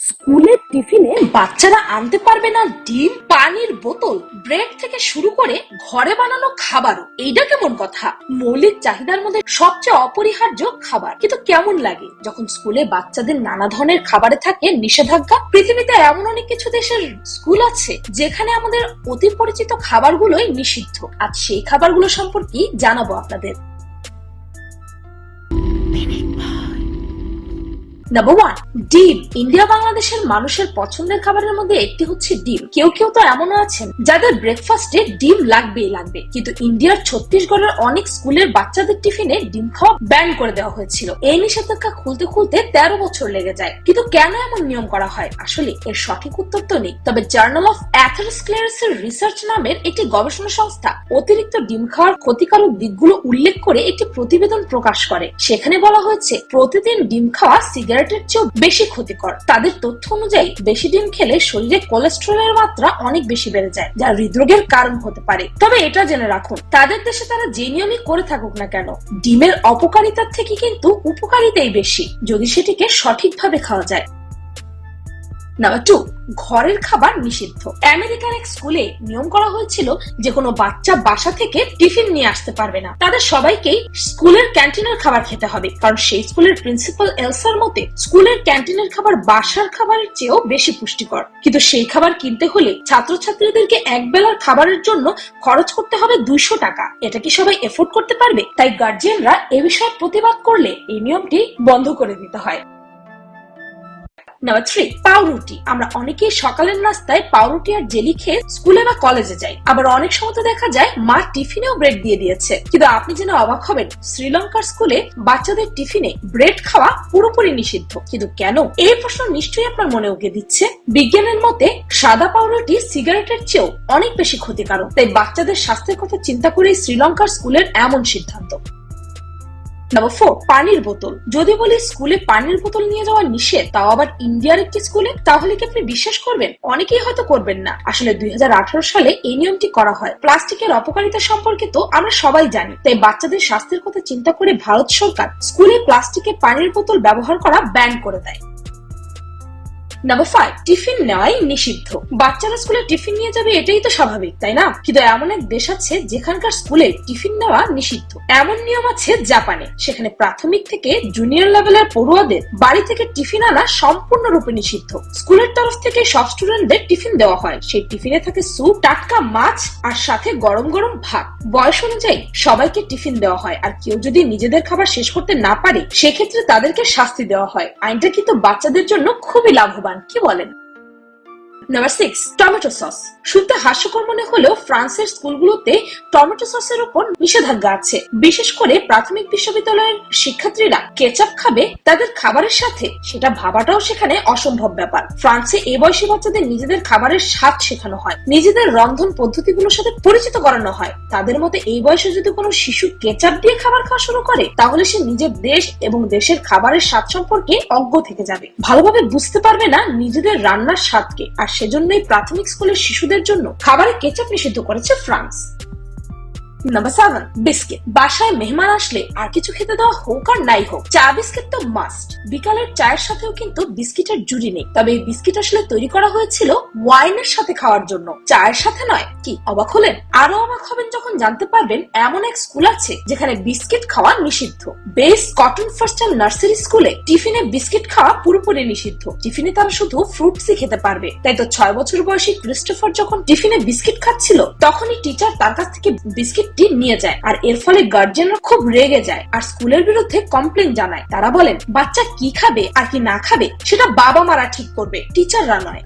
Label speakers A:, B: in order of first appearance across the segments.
A: স্কুলের টিফিনে বাচ্চারা আনতে পারবে না ডিম, পানির বোতল। ব্রেড থেকে শুরু করে ঘরে বানানো খাবারও। এইটা কেমন কথা? মৌলিক চাহিদার মধ্যে সবচেয়ে অপরিহার্য খাবার। কিন্তু কেমন লাগে? যখন স্কুলে বাচ্চাদের নানা ধরনের খাবারে থাকে নিষেধাজ্ঞা, পৃথিবীতে এমন অনেক কিছু দেশের স্কুল আছে, যেখানে আমাদের অতি পরিচিত খাবারগুলোই নিষিদ্ধ। আজ সেই খাবারগুলো সম্পর্কে জানাব আপনাদের? নাম্বার ওয়ান ডিম। ইন্ডিয়া বাংলাদেশের মানুষের পছন্দের খাবারের মধ্যে একটি হচ্ছে ডিম। কেউ কেউ তো এমনও আছেন যাদের ব্রেকফাস্টে ডিম লাগবেই লাগবে। কিন্তু ইন্ডিয়ার ছত্তিশগড়ের অনেক স্কুলের বাচ্চাদের টিফিনে ডিম খাওয়া ব্যান করে দেওয়া হয়েছিল। এই নিষেধাজ্ঞা খুলতে খুলতে তেরো বছর লেগে যায়। কিন্তু কেন এমন নিয়ম করা হয়? আসলে এর সঠিক উত্তর তো নেই। তবে জার্নাল অফ অ্যাথারোস্ক্লেরোসিস রিসার্চ নামের একটি গবেষণা সংস্থা অতিরিক্ত ডিম খাওয়ার ক্ষতিকারক দিকগুলো উল্লেখ করে একটি প্রতিবেদন প্রকাশ করে। সেখানে বলা হয়েছে, প্রতিদিন ডিম খাওয়া সিগারেটের চেয়েও বেশি ক্ষতিকর। তাদের তথ্য অনুযায়ী, বেশি ডিম খেলে শরীরে কোলেস্ট্রলের মাত্রা অনেক বেশি বেড়ে যায়, যা হৃদরোগের কারণ হতে পারে। তবে এটা জেনে রাখুন, তাদের দেশে তারা যে নিয়মই করে থাকুক না কেন, ডিমের অপকারিতার থেকে কিন্তু উপকারিতাই বেশি, যদি সেটিকে সঠিকভাবে খাওয়া যায়। নাম্বার টু ঘরের খাবার নিষিদ্ধ। আমেরিকার এক স্কুলে নিয়ম করা হয়েছিল যে কোনো বাচ্চা বাসা থেকে টিফিন নিয়ে আসতে পারবে না। তাদের সবাইকেই স্কুলের ক্যান্টিনের খাবার খেতে হবে। কারণ সেই স্কুলের প্রিন্সিপাল এলসার মতে, স্কুলের ক্যান্টিনের খাবার বাসার খাবারের চেয়েও বেশি পুষ্টিকর। কিন্তু সেই খাবার কিনতে হলে ছাত্রছাত্রীদেরকে এক বেলার খাবারের জন্য খরচ করতে হবে দুইশো টাকা। এটা কি সবাই এফোর্ড করতে পারবে? তাই গার্জিয়ানরা এ বিষয়ে প্রতিবাদ করলে এই নিয়মটি বন্ধ করে দিতে হয়। নাম্বার থ্রি পাউরুটি। আমরা অনেকেই সকালের নাস্তায় পাউরুটি আর জেলি খেয়ে স্কুলে বা কলেজে যাই। আবার অনেক সময় তো দেখা যায়, মা টিফিনেও ব্রেড দিয়ে দিয়েছে। কিন্তু আপনি যেন অবাক হবেন, শ্রীলঙ্কার স্কুলে বাচ্চাদের টিফিনে ব্রেড খাওয়া পুরোপুরি নিষিদ্ধ। কিন্তু কেন? এই প্রশ্ন নিশ্চয়ই আপনার মনে উকে দিচ্ছে। বিজ্ঞানের মতে, সাদা পাউরুটি সিগারেটের চেয়েও অনেক বেশি ক্ষতিকারক। তাই বাচ্চাদের স্বাস্থ্যের কথা চিন্তা করেই শ্রীলঙ্কার স্কুলের এমন সিদ্ধান্ত। নাম্বার ফোর পানির বোতল। যদি বলি স্কুলে পানির বোতল নিয়ে যাওয়া নিষেধ, তাও আবার ইন্ডিয়ার একটি স্কুলে? তাহলে কি আপনি বিশ্বাস করবেন? অনেকেই হয়তো করবেন না। আসলে দুই হাজার আঠারো সালে এই নিয়মটি করা হয়। প্লাস্টিকের অপকারিতা সম্পর্কে তো আমরা সবাই জানি। তাই বাচ্চাদের স্বাস্থ্যের কথা চিন্তা করে ভারত সরকার স্কুলে প্লাস্টিকের পানির বোতল ব্যবহার করা ব্যান করে দেয়। নাম্বার ফাইভ টিফিন নেওয়াই নিষিদ্ধ। বাচ্চারা স্কুলে টিফিন নিয়ে যাবে, এটাই তো স্বাভাবিক, তাই না? কিন্তু এমন এক দেশ আছে, যেখানকার স্কুলে টিফিন নেওয়া নিষিদ্ধ। এমন নিয়ম আছে জাপানে, সেখানে প্রাথমিক থেকে জুনিয়র লেভেলের পড়ুয়াদের বাড়ি থেকে টিফিন আনা সম্পূর্ণরূপে নিষিদ্ধ। স্কুলের তরফ থেকে সব স্টুডেন্টদের টিফিন দেওয়া হয়। সেই টিফিনে থাকে স্যুপ, টাটকা, মাছ আর সাথে গরম গরম ভাত। বয়স অনুযায়ী সবাইকে টিফিন দেওয়া হয়। আর কেউ যদি নিজেদের খাবার শেষ করতে না পারে, সেক্ষেত্রে তাদেরকে শাস্তি দেওয়া হয়। আইনটা কিন্তু বাচ্চাদের জন্য খুবই লাভবান। কি বলেন? নাম্বার সিক্স টমেটো সস শুনতে হাস্যকর মনে হলেও ফ্রান্সের স্কুলগুলোতে টমেটো সসের উপর নিষেধাজ্ঞা আছে। বিশেষ করে প্রাথমিক বিশ্ববিদ্যালয়ের শিক্ষার্থীরা কেচাপ খাবে, তাদের খাবারের সাথে সেটা ভাবাটাও সেখানে অসম্ভব ব্যাপার। ফ্রান্সে বয়সী বাচ্চাদের নিজেদের খাবারের স্বাদ শেখানো হয়। নিজেদের রন্ধন পদ্ধতিগুলোর সাথে পরিচিত করানো হয়। তাদের মতে এই বয়সে যদি কোনো শিশু কেচাপ দিয়ে খাবার খাওয়া শুরু করে, তাহলে সে নিজের দেশ এবং দেশের খাবারের স্বাদ সম্পর্কে অজ্ঞ থেকে যাবে। ভালোভাবে বুঝতে পারবে না নিজেদের রান্নার স্বাদকে। আর সেজন্যই প্রাথমিক স্কুলের শিশুদের জন্য খাবারে কেচাপ নিষিদ্ধ করেছে ফ্রান্স। নাম্বার সেভেন বিস্কিট বাসায় মেহমান আসলে আর কিছু খেতে দেওয়া হোক আর নাই হোক, চা বিস্কিট তো মাস্ট বিকালের চায়ের সাথেও কিন্তু বিস্কিটের জুড়ি নেই। তবে এই বিস্কিট আসলে তৈরি করা হয়েছিল ওয়াইনের সাথে খাওয়ার জন্য। চায়ের সাথে নয়, কি, অবাক হলেন? আরও অবাক হবেন যখন জানতে পারবেন এমন এক স্কুল আছে যেখানে বিস্কিট খাওয়া নিষিদ্ধ। বেস কটন ফার্স্ট নার্সারি স্কুলে টিফিনে বিস্কিট খাওয়া পুরোপুরি নিষিদ্ধ। টিফিনে তারা শুধু ফ্রুটসই খেতে পারবে। তাই তো ছয় বছর বয়সী ক্রিস্টোফার যখন টিফিনে বিস্কিট খাচ্ছিল, তখনই টিচার তার কাছ থেকে বিস্কিটটি নিয়ে যায়। আর এর ফলে গার্জেনরা খুব রেগে যায়। আর স্কুলের বিরুদ্ধে কমপ্লেন জানায়। তারা বলেন, বাচ্চা কি খাবে আর কি না খাবে, সেটা বাবা মারা ঠিক করবে টিচাররা নয়।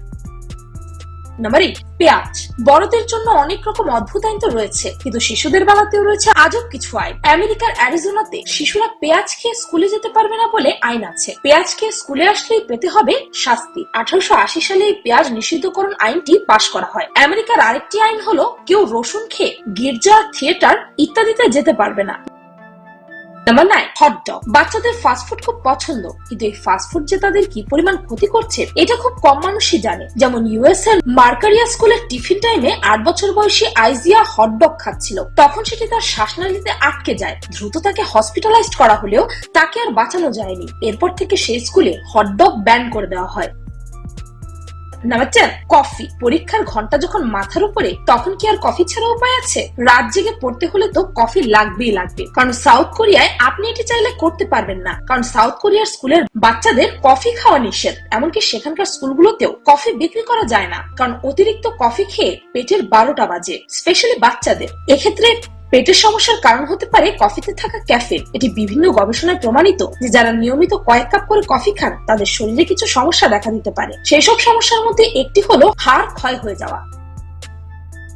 A: নাম্বার এইট পেঁয়াজ। বড়দের জন্য অনেক রকম অদ্ভুত আইন তো রয়েছে, কিন্তু শিশুদের বেলাতেও রয়েছে আজব কিছু আইন। আমেরিকার অ্যারিজোনাতে শিশুরা পেঁয়াজ খেয়ে স্কুলে যেতে পারবে না বলে আইন আছে। পেঁয়াজ খেয়ে স্কুলে আসলেই পেতে হবে শাস্তি। আঠারোশো আশি সালে এই পেঁয়াজ নিষিদ্ধকরণ আইনটি পাশ করা হয়। আমেরিকার আরেকটি আইন হলো, কেউ রসুন খেয়ে গির্জা, থিয়েটার ইত্যাদিতে যেতে পারবে না। নাম্বার নাইন হটডগ বাচ্চাদের ফাস্টফুড খুব পছন্দ, কিন্তু এই ফাস্টফুড যে তাদের কি পরিমাণ ক্ষতি করছে, এটা খুব কম মানুষই জানে। যেমন ইউএস এর মার্কারিয়া স্কুলের টিফিন টাইমে আট বছর বয়সী আইজিয়া হটডগ খাচ্ছিল। তখন সেটি তার শ্বাসনালীতে আটকে যায়। দ্রুত তাকে হসপিটালাইজড করা হলেও তাকে আর বাঁচানো যায়নি। এরপর থেকে সেই স্কুলে হটডগ ব্যান করে দেওয়া হয়। Number coffee. পরীক্ষার ঘণ্টা যখন মাথার উপরে, তখন কি আর কফি ছাড়া উপায় আছে? রাত জেগে পড়তে হলে তো কফি লাগবেই লাগবে। কারণ সাউথ কোরিয়ায় আপনি এটি চাইলে করতে পারবেন না। কারণ সাউথ কোরিয়ার স্কুলের বাচ্চাদের কফি খাওয়া নিষেধ। এমনকি সেখানকার স্কুলগুলোতেও কফি বিক্রি করা যায় না। কারণ অতিরিক্ত কফি খেয়ে পেটের বারোটা বাজে, স্পেশালি বাচ্চাদের। এক্ষেত্রে পেটের সমস্যার কারণ হতে পারে কফিতে থাকা ক্যাফেন। এটি বিভিন্ন গবেষণায় প্রমাণিত যে যারা নিয়মিত কয়েক কাপ করে কফি খান, তাদের শরীরে কিছু সমস্যা দেখা দিতে পারে। সেই সব সমস্যার মধ্যে একটি হলো হাড় ক্ষয় হয়ে যাওয়া।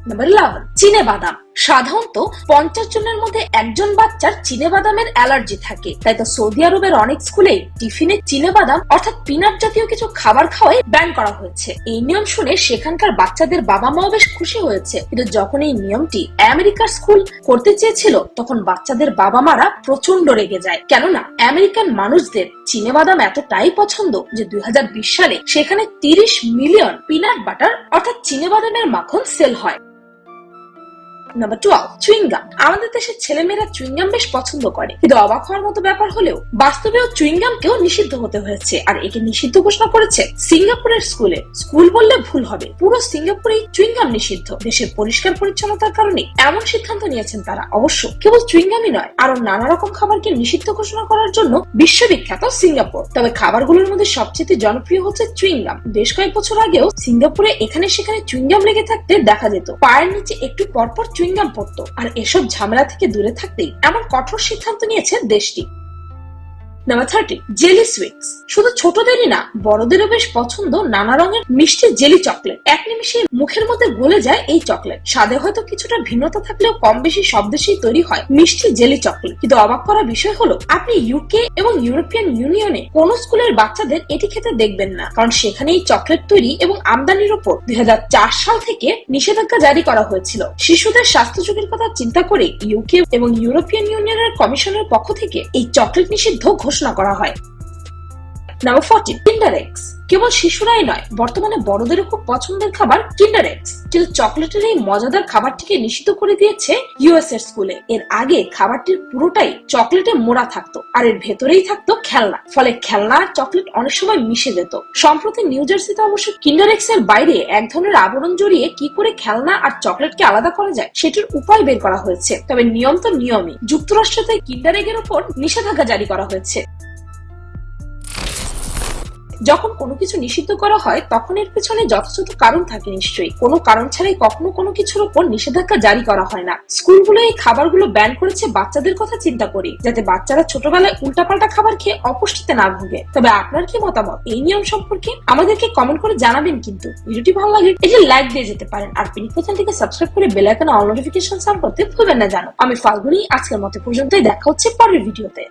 A: নাম্বার ইলেভেন চিনে বাদাম। সাধারণত পঞ্চাশ জনের মধ্যে একজন বাচ্চার চিনে বাদামের অ্যালার্জি থাকে। তাই তো সৌদি আরবের অনেক স্কুলে টিফিনে চিনে বাদাম, অর্থাৎ পিনাট জাতীয় কিছু খাবার খাওয়াই ব্যান করা হয়েছে। এই নিয়ম শুনে সেখানকার বাচ্চাদের বাবা মাও বেশ খুশি হয়েছে। কিন্তু যখন এই নিয়মটি আমেরিকার স্কুল করতে চেয়েছিল, তখন বাচ্চাদের বাবা মারা প্রচণ্ড রেগে যায়। কেননা আমেরিকান মানুষদের চিনে বাদাম এতটাই পছন্দ যে দুই হাজার বিশ সালে সেখানে তিরিশ মিলিয়ন পিনাট বাটার, অর্থাৎ চিনে বাদামের মাখন সেল হয়। নাম্বার টুয়েলভ চুইংগাম আমাদের দেশের ছেলেমেয়েরা চুইংগাম বেশ পছন্দ করে। কিন্তু অবাক হওয়ার মতো ব্যাপার হলেও বাস্তবেও চুইংগামকেও নিষিদ্ধ হতে হয়েছে। আর একে নিষিদ্ধ ঘোষণা করেছে সিঙ্গাপুরের স্কুলে। স্কুল বললে ভুল হবে। পুরো সিঙ্গাপুরেই চুইংগাম নিষিদ্ধ। দেশের পরিষ্কার পরিচ্ছন্নতার কারণে এমন সিদ্ধান্ত নিয়েছেন তারা। অবশ্য কেবল চুইংগামই নয় আরও নানা রকম খাবারকে নিষিদ্ধ ঘোষণা করার জন্য বিশ্ববিখ্যাত সিঙ্গাপুর। তবে খাবারগুলোর মধ্যে সবচেয়ে জনপ্রিয় হচ্ছে চুইংগাম বেশ কয়েক বছর আগেও সিঙ্গাপুরে এখানে সেখানে চুইংগাম লেগে থাকতে দেখা যেত। পায়ের নিচে একটু পরপর চুইংগাম পড়তো আর এসব ঝামেলা থেকে দূরে থাকতেই এমন কঠোর সিদ্ধান্ত নিয়েছে দেশটি। নাম্বার থার্টি জেলি সুইটস শুধু ছোটদেরই না, বড়দেরও বেশ পছন্দ নানা রঙের মিষ্টি জেলি চকলেট এক নিমিষে মুখের মধ্যে গলে যায় এই চকলেট স্বাদে হয়তো কিছুটা ভিন্নতা থাকলেও কম বেশি সব দেশেই তৈরি হয় মিষ্টি জেলি চকলেট কিন্তু অবাক করার বিষয় হলো, আপনি ইউকে এবং ইউরোপিয়ান ইউনিয়নে কোন স্কুলের বাচ্চাদের এটি খেতে দেখবেন না। কারণ সেখানে এই চকলেট তৈরি এবং আমদানির উপর দুই সাল থেকে নিষেধাজ্ঞা জারি করা হয়েছিল। শিশুদের স্বাস্থ্য ঝুঁকির কথা চিন্তা করে ইউকে এবং ইউরোপিয়ান ইউনিয়নের কমিশনের পক্ষ থেকে এই চকলেট নিষিদ্ধ ঘোষণা করা হয়। নাম্বার ফোরটিন ইনডাইরেক্টস কেবল শিশুরাই নয়, বর্তমানে বড়দেরও খুব পছন্দের খাবার কিন্ডার এগস কিন্তু চকলেটের এই মজাদার খাবারটিকে নিষিদ্ধ করে দিয়েছে ইউএস এর স্কুলে এর আগে খাবারটির পুরোটাই চকলেটে মোড়া থাকতো, আর এর ভেতরেই থাকতো খেলনা। ফলে খেলনা আর চকলেট অনেক সময় মিশে যেত। সম্প্রতি নিউ জার্সিতে অবশ্য কিন্ডার এক্সের বাইরে এক ধরনের আবরণ জড়িয়ে কি করে খেলনা আর চকলেটকে আলাদা করা যায়, সেটির উপায় বের করা হয়েছে। তবে নিয়ম তো নিয়মই। যুক্তরাষ্ট্রতে কিন্ডার এগের উপর নিষেধাজ্ঞা জারি করা হয়েছে। যখন কোনো কিছু নিষিদ্ধ করা হয়, তখন এর পেছনে যথাযথ কারণ থাকে নিশ্চয়ই। কোনো কারণ ছাড়াই কখনো কোনো কিছুর উপর নিষেধাজ্ঞা জারি করা হয় না। স্কুলগুলো এই খাবারগুলো ব্যান করেছে বাচ্চাদের কথা চিন্তা করি, যাতে বাচ্চারা ছোটবেলায় উল্টাপাল্টা খাবার খেয়ে অপুষ্টিতে না ভুগে। তবে আপনার কি মতামত? এই নিয়ম সম্পর্কে আমাদেরকে কমেন্ট করে জানাবেন কিন্তু। ভিডিওটি ভালো লাগে এটি লাইক দিয়ে যেতে পারেন, আর পিনিক চ্যানেলটিকে সাবস্ক্রাইব করে বেল আইকনে অল নোটিফিকেশন করতে ভুলবেন না জানো। আমি ফাল্গুনি, আজকের মতো পর্যন্তই, দেখা হচ্ছে পরের ভিডিওতে।